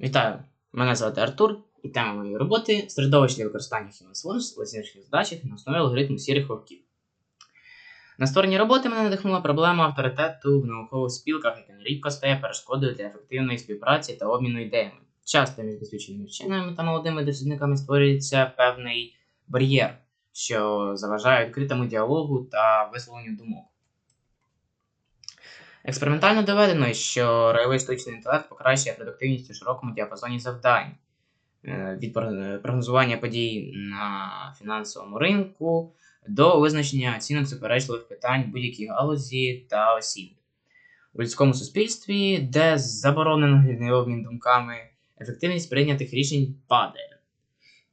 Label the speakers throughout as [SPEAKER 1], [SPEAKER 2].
[SPEAKER 1] Вітаю! Мене звати Артур, і тема моєї роботи середовище використання Swarms в оціночних задачах на основі алгоритму сірих вовків. На створенні роботи мене надихнула проблема авторитету в наукових спілках, яка нерідко стає перешкодою для ефективної співпраці та обміну ідеями. Часто між досвідченими вченими та молодими дослідниками створюється певний бар'єр, що заважає відкритому діалогу та висловленню думок. Експериментально доведено, що ройовий штучний інтелект покращує продуктивність у широкому діапазоні завдань е, від прогнозування подій на фінансовому ринку до визначення оцінок суперечливих питань будь-якій галузі та осіб. У людському суспільстві, де заборонено вільний обмін думками, ефективність прийнятих рішень падає.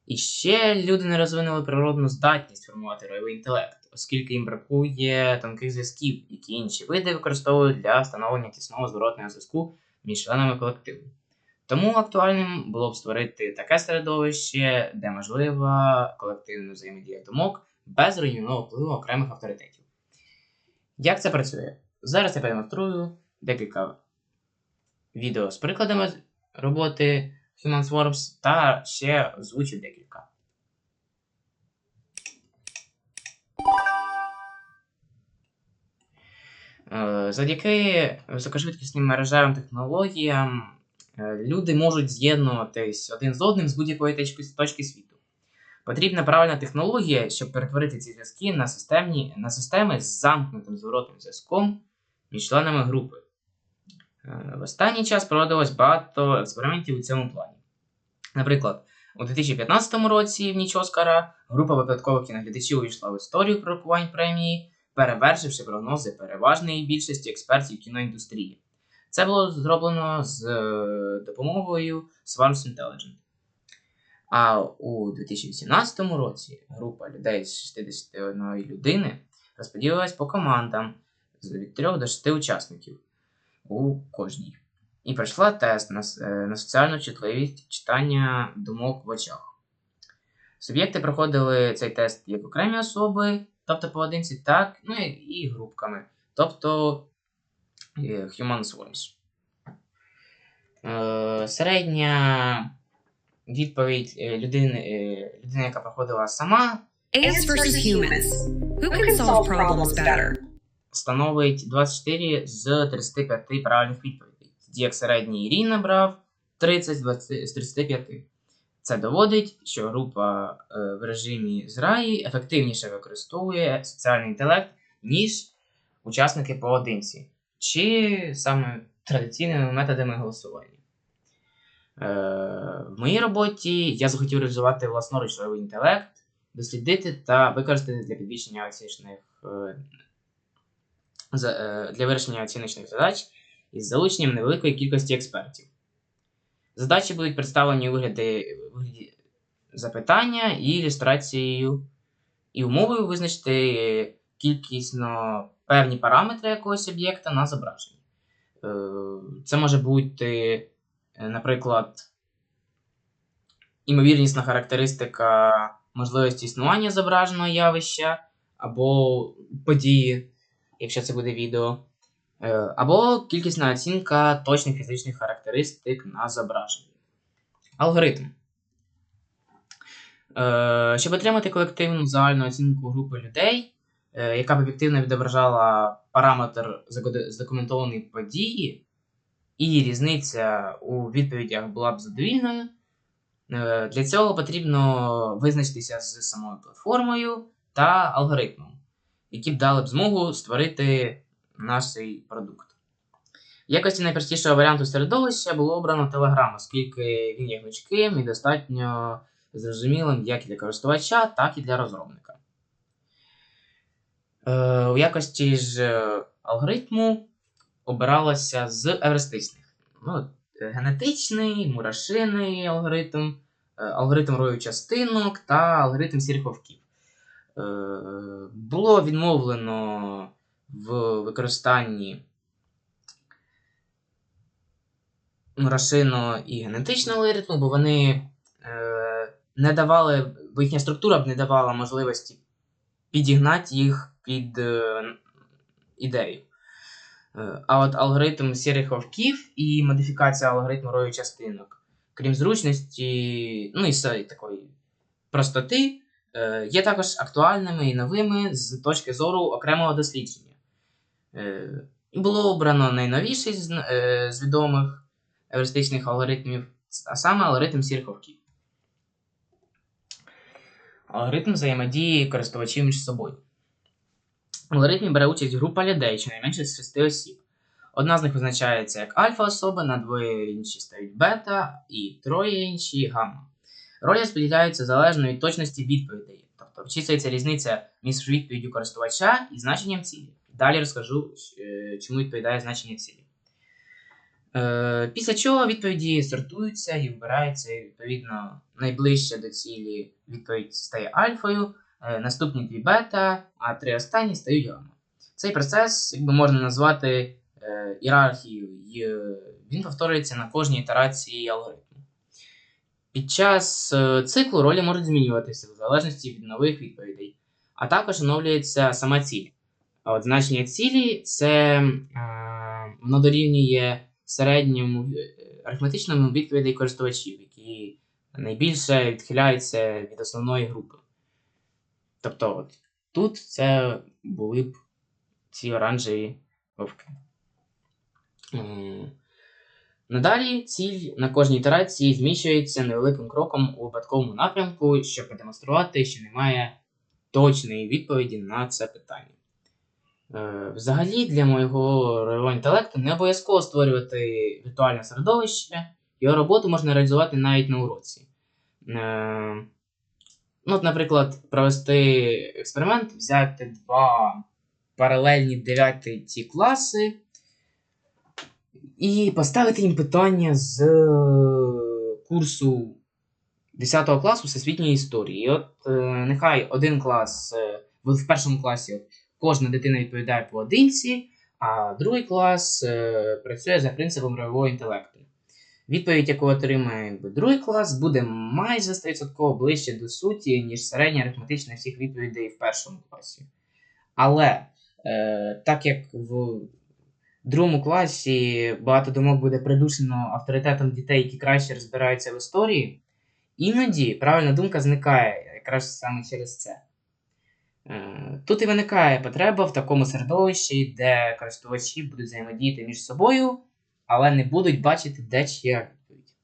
[SPEAKER 1] І ще люди не розвинули природну здатність формувати ройовий інтелект, оскільки їм бракує тонких зв'язків, які інші види використовують для встановлення тісного зворотного зв'язку між членами колективу. Тому актуальним було б створити таке середовище, де можлива колективна взаємодія думок без руйнівного впливу окремих авторитетів. Як це працює? Зараз я продемонструю декілька відео з прикладами роботи Human Swarms та ще озвучу декілька. Завдяки високошвидкісним мережевим технологіям е, люди можуть з'єднуватись один з одним з будь-якої точки, точки світу. Потрібна правильна технологія, щоб перетворити ці зв'язки на, системні, на системи з замкнутим зворотним зв'язком між членами групи. Е, В останній час проводилось багато експериментів у цьому плані. Наприклад, у 2015 році в ніч Оскара група випадкових кіноглядачів увійшла в історію пророкувань премії, перевершивши прогнози переважної більшості експертів кіноіндустрії. Це було зроблено з е, допомогою Swarms Intelligent. А у 2018 році група людей з 61 людини розподілилась по командам від 3 до 6 учасників у кожній. І пройшла тест на, е, на соціальну чутливість читання думок в очах. Суб'єкти проходили цей тест як окремі особи, тобто поодинці, так, ну і, і групками, тобто е, Human Swarms. Е, середня відповідь людини, людини, яка проходила сама,
[SPEAKER 2] Ants versus humans. Who can solve problems better?
[SPEAKER 1] Становить 24 з 35 правильних відповідей. Тоді як середній рій набрав 30 з 20 з 35. Це доводить, що група е, в режимі зраї ефективніше використовує соціальний інтелект, ніж учасники поодинці, чи саме традиційними методами голосування. Е, в моїй роботі я захотів реалізувати власноруч інтелект, дослідити та використати для підвищення е, для вирішення оціночних задач із залученням невеликої кількості експертів. Задачі будуть представлені у вигляді запитання і ілюстрацією, і умовою визначити кількісно певні параметри якогось об'єкта на зображенні. Е, Це може бути, е, наприклад, імовірнісна характеристика можливості існування зображеного явища або події, якщо це буде відео, Е, або кількісна оцінка точних фізичних характеристик на зображенні. Алгоритм. Е, Щоб отримати колективну загальну оцінку групи людей, е, яка б об'єктивно відображала параметр задокументованої події, і різниця у відповідях була б задовільною, для цього потрібно визначитися з самою платформою та алгоритмом, які б дали б змогу створити наш продукт. В якості найпростішого варіанту середовища було обрано Telegram, оскільки він є гнучким і достатньо зрозумілим як для користувача, так і для розробника. Е, у якості ж е, алгоритму обиралося з евристичних. Ну, е, генетичний, мурашиний алгоритм, алгоритм рою частинок та алгоритм. Е, було відмовлено в використанні мурашино і генетичного алгоритму, бо вони е, не давали, бо їхня структура б не давала можливості підігнати їх під е, ідею. Е, А от алгоритм сірих вовків і модифікація алгоритму рою частинок крім зручності, ну і такої простоти, е, є також актуальними і новими з точки зору окремого дослідження. Е, Було обрано найновіший з, е, з відомих евристичних алгоритмів, а саме алгоритм сірих вовків. Алгоритм взаємодії користувачів між собою. В алгоритмі бере участь група людей, щонайменше з 6 осіб. Одна з них визначається як альфа-особа, на двоє інші стають бета, і троє інші гамма. Ролі розподіляються залежно від точності відповідей, тобто обчислюється різниця між відповіддю користувача і значенням цілі. Далі розкажу, е, чому відповідає значення цілі. Е, Після чого відповіді сортуються і вибирається, і, відповідно, найближче до цілі відповідь стає альфою, е, наступні дві бета, а три останні стають гамма. Цей процес, якби можна назвати ієрархією, і він повторюється на кожній ітерації алгоритму. Під час е, циклу ролі можуть змінюватися в залежності від нових відповідей, а також оновлюється сама ціль. От значення цілі це е, воно дорівнює середньому е, арифметичному відповідей користувачів, які найбільше відхиляються від основної групи. Тобто, от, тут це були б ці оранжеві вовки. Надалі ціль на кожній ітерації зміщується невеликим кроком у випадковому напрямку, щоб продемонструвати, що немає точної відповіді на це питання. Е, Взагалі, для моєго рольового інтелекту не обов'язково створювати віртуальне середовище, його роботу можна реалізувати навіть на уроці. Е, Ну, от, наприклад, провести експеримент, взяти два паралельні 9 ті класи і поставити їм питання з е, курсу 10 класу всесвітньої історії. І от е, нехай один клас е, в першому класі кожна дитина відповідає поодинці, а другий клас е, працює за принципом рольового інтелекту. Відповідь, яку отримає другий клас, буде майже 100% ближче до суті, ніж середня арифметична всіх відповідей в першому класі. Але е, так як в другому класі багато думок буде придушено авторитетом дітей, які краще розбираються в історії, іноді правильна думка зникає якраз саме через це. Е, Тут і виникає потреба в такому середовищі, де користувачі будуть взаємодіяти між собою, але не будуть бачити, де чия відповідь.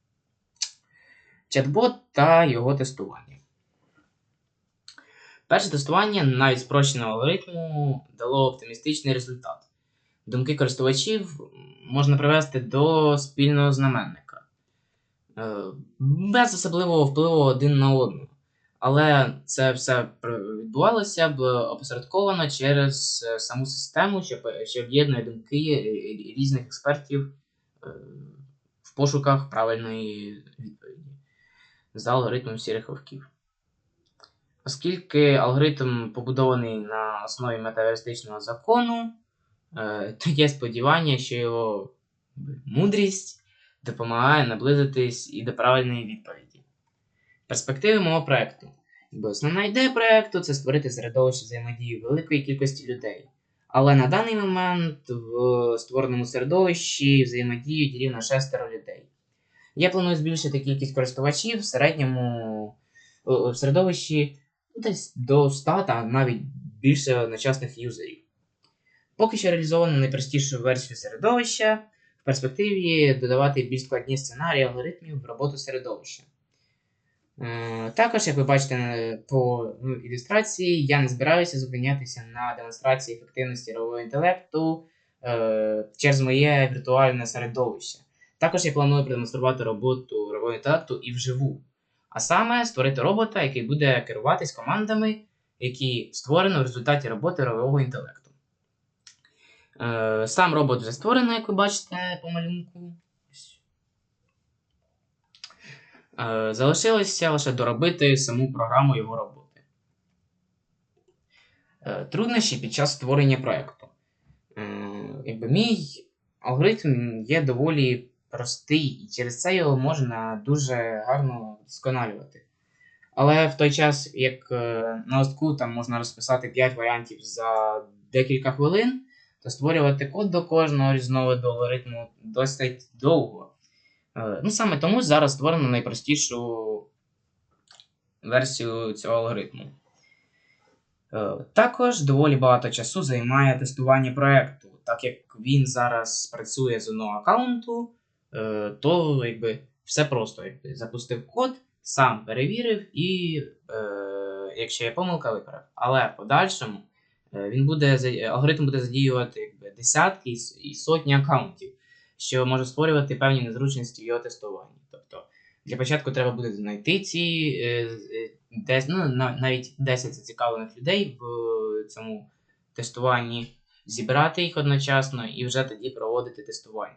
[SPEAKER 1] Чат-бот та його тестування. Перше тестування навіть спрощеного алгоритму дало оптимістичний результат. Думки користувачів можна привести до спільного знаменника, е, без особливого впливу один на одного. Але це все відбувалося б опосередковано через е, саму систему, що, об'єднує думки різних експертів е, в пошуках правильної відповіді за алгоритмом сірих вовків. Оскільки алгоритм побудований на основі метаверистичного закону, то є сподівання, що його мудрість допомагає наблизитись і до правильної відповіді. Перспективи мого проекту. Якби Основна ідея проекту це створити середовище взаємодії великої кількості людей. Але на даний момент в створеному середовищі взаємодіють рівно шестеро людей. Я планую збільшити кількість користувачів в середньому в середовищі ну, десь до 100 та навіть більше одночасних юзерів. Поки що реалізовано найпростішу версію середовища, в перспективі додавати більш складні сценарії алгоритмів в роботу середовища. Е, Також, як ви бачите по ну, ілюстрації, я не збираюся зупинятися на демонстрації ефективності ролового інтелекту е, через моє віртуальне середовище. Також я планую продемонструвати роботу ролового інтелекту і вживу. А саме створити робота, який буде керуватись командами, які створено в результаті роботи ролового інтелекту. Е, Сам робот вже створений, як ви бачите по малюнку. Е, Залишилося лише доробити саму програму його роботи. Е, Труднощі під час створення проєкту. Мій алгоритм є доволі простий, і через це його можна дуже гарно вдосконалювати. Але в той час, як на листку там можна розписати 5 варіантів за декілька хвилин, то створювати код до кожного різновиду алгоритму досить довго. Е, Ну, саме тому зараз створено найпростішу версію цього алгоритму. Е, Також доволі багато часу займає тестування проекту, так як він зараз працює з одного аккаунту, е, то якби все просто. Якби, запустив код, сам перевірив і, е, якщо є помилка, виправив. Але в подальшому він буде, алгоритм буде задіювати якби, десятки і сотні аккаунтів, що може створювати певні незручності в його тестуванні. Тобто для початку треба буде знайти ці е, е, десь, ну, навіть 10 зацікавлених людей в е, цьому тестуванні, зібрати їх одночасно і вже тоді проводити тестування.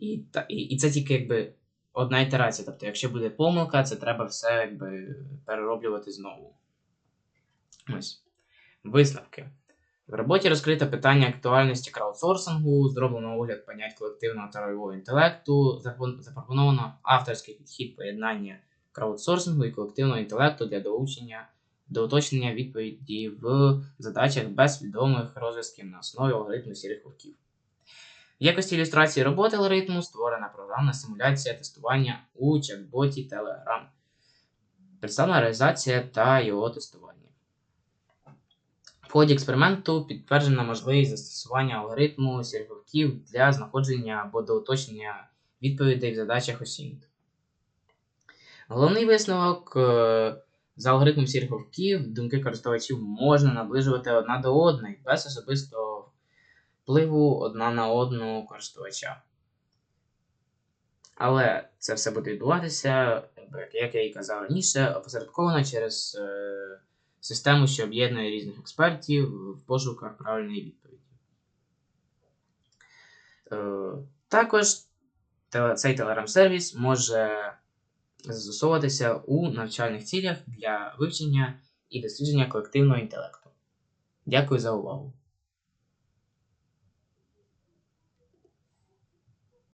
[SPEAKER 1] І, і, і це тільки якби одна ітерація. Тобто, якщо буде помилка, це треба все якби перероблювати знову. Ось. Висновки. В роботі розкрито питання актуальності краудсорсингу, зроблено огляд понять колективного та рольового інтелекту, запропоновано авторський підхід поєднання краудсорсингу і колективного інтелекту для долучення до уточнення відповіді в задачах без відомих розв'язків на основі алгоритму сірих вовків. В якості ілюстрації роботи алгоритму створена програмна симуляція тестування у чат-боті Telegram. Представлена реалізація та його тестування. В ході експерименту підтверджена можливість застосування алгоритму сірковків для знаходження або до уточнення відповідей в задачах OSINT. Головний висновок е, за алгоритмом сірковків думки користувачів можна наближувати одна до одної без особистого впливу одна на одну користувача. Але це все буде відбуватися, як я і казав раніше, опосередковано через е, систему, що об'єднує різних експертів в пошуках правильної відповіді. Е, також цей телеграм-сервіс може застосовуватися у навчальних цілях для вивчення і дослідження колективного інтелекту. Дякую за увагу!